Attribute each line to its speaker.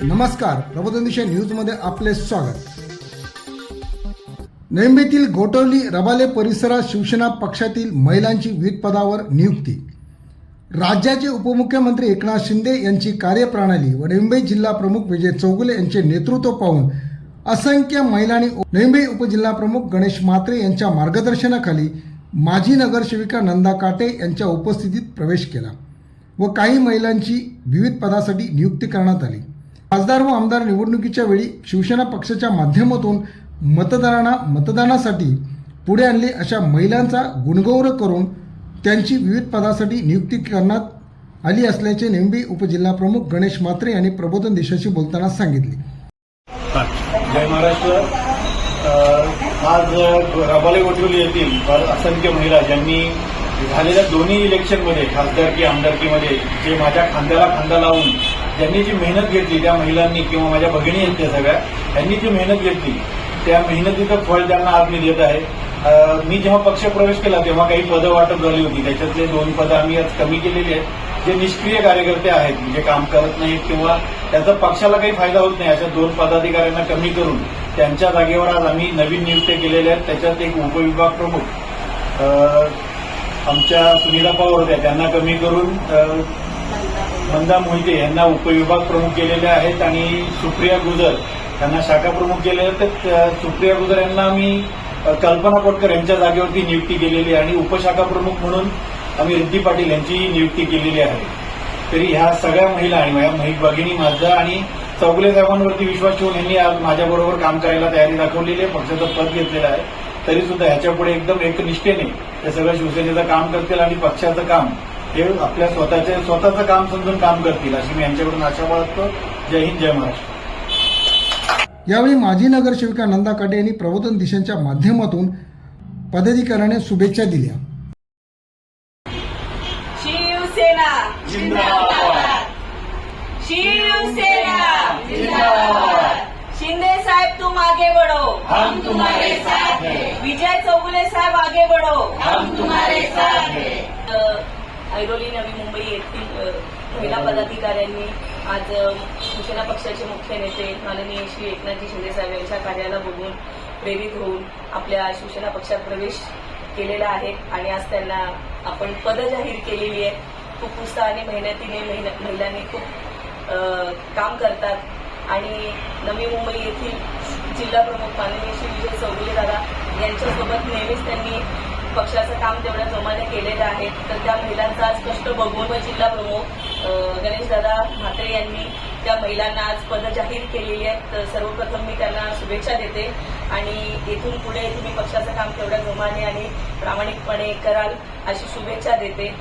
Speaker 1: नमस्कार प्रबोधनदिशा न्यूजमध्ये आपले स्वागत. नेंबेतील गोटवली रबाले परिसरात शिवसेना पक्षातील महिलांची विविध पदावर नियुक्ती. राज्याचे उपमुख्यमंत्री एकनाथ शिंदे यांची कार्यप्रणाली व नेंबई जिल्हा प्रमुख विजय चौगुले यांचे नेतृत्व पाहून असंख्य महिलांनी नेंबे उपजिल्हाप्रमुख गणेश म्हात्रे यांच्या मार्गदर्शनाखाली माजी नगरसेविका नंदा काटे यांच्या उपस्थितीत प्रवेश केला व काही महिलांची विविध पदासाठी नियुक्ती करण्यात आली. खासदार व आमदार निवडणुकीच्या वेळी शिवसेना पक्षाच्या माध्यमातून मतदारांना मतदानासाठी पुढे आणले अशा महिलांचा गुणगौरव करून त्यांची विविध पदासाठी नियुक्ती करण्यात आली असल्याचे निंबी उपजिल्हाप्रमुख गणेश म्हात्रे यांनी प्रबोधन देशाशी बोलताना सांगितले.
Speaker 2: जय महाराष्ट्र. आज रबाले गोठवली येथील असंख्य महिला ज्यांनी झालेल्या दोन्ही इलेक्शनमध्ये खासदारकी आमदारकीमध्ये जे माझ्या खांद्याला खांदा लावून ज्यांनी जी मेहनत घेतली त्या महिलांनी किंवा माझ्या भगिनी आहेत त्या सगळ्या त्यांनी जी मेहनत घेतली त्या मेहनतीचं फळ त्यांना आज मी देत आहे. मी जेव्हा पक्ष प्रवेश केला तेव्हा काही पदं वाटप झाली होती. त्याच्यातले दोन पदं आम्ही आज कमी केलेली आहेत. जे निष्क्रिय कार्यकर्ते आहेत म्हणजे काम करत नाहीत किंवा त्याचा पक्षाला काही फायदा होत नाही अशा दोन पदाधिकाऱ्यांना कमी करून त्यांच्या जागेवर आज आम्ही नवीन नियुक्त्या केलेल्या आहेत. त्याच्यात एक उपविभाग प्रमुख आमच्या सुनीला पवार होत्या. त्यांना कमी करून मंदा मोहिते यांना उपविभाग प्रमुख केलेले आहेत आणि सुप्रिया गुजर यांना शाखा प्रमुख केले तर सुप्रिया गुजर यांना आम्ही कल्पना कोटकर यांच्या जागेवरती नियुक्ती केलेली आहे आणि उपशाखा प्रमुख म्हणून आम्ही रिद्धी पाटील यांची नियुक्ती केलेली आहे. तरी ह्या सगळ्या महिला आणि माझ्या महिला भगिनी माझा आणि चौगले साहेबांवरती विश्वास ठेवून यांनी आज माझ्याबरोबर काम करायला तयारी दाखवलेली आहे. पक्षाचं पद घेतलेलं आहे. तरी सुद्धा ह्याच्यापुढे एकदम एकनिष्ठेने ते सगळं शिवसेनेचं काम करतील आणि पक्षाचं काम हे आपल्या स्वतःचे स्वतःचं काम समजून काम करतील अशी मी यांच्याकडून आशा बाळगतो. जय हिंद जय महाराष्ट्र.
Speaker 1: यावेळी माजी नगरसेविका नंदा काटे यांनी प्रबोधन दिशांच्या माध्यमातून पदाधिकाऱ्याने शुभेच्छा दिल्या.
Speaker 3: शिवसेना
Speaker 2: जिंदाबाद.
Speaker 3: शिवसेना ऐरोली नवी मुंबई येथील महिला पदाधिकाऱ्यांनी आज शिवसेना पक्षाचे मुख्य नेते माननीय श्री एकनाथजी शिंदे साहेब यांच्या कार्याला बघून प्रेरित होऊन आपल्या शिवसेना पक्षात प्रवेश केलेला आहे आणि आज त्यांना आपण पदं जाहीर केलेली आहे. खूप उत्साहाने मेहनतीने महिलांनी खूप काम करतात. आणि नवी मुंबई येथील जिल्हा प्रमुख माननीय श्री विजय चौगुले दादा यांच्यासोबत नेहमीच त्यांनी पक्षाचं काम तेवढ्या जोमाने केलेलं आहे. तर त्या महिलांचा आज कष्ट बघून व जिल्हा प्रमुख गणेश दादा म्हात्रे यांनी त्या महिलांना आज पद जाहीर केलेली आहेत. तर सर्वप्रथम मी त्यांना शुभेच्छा देते. आणि इथून पुढे तुम्ही पक्षाचं काम तेवढ्या जोमाने आणि प्रामाणिकपणे कराल अशी शुभेच्छा देते.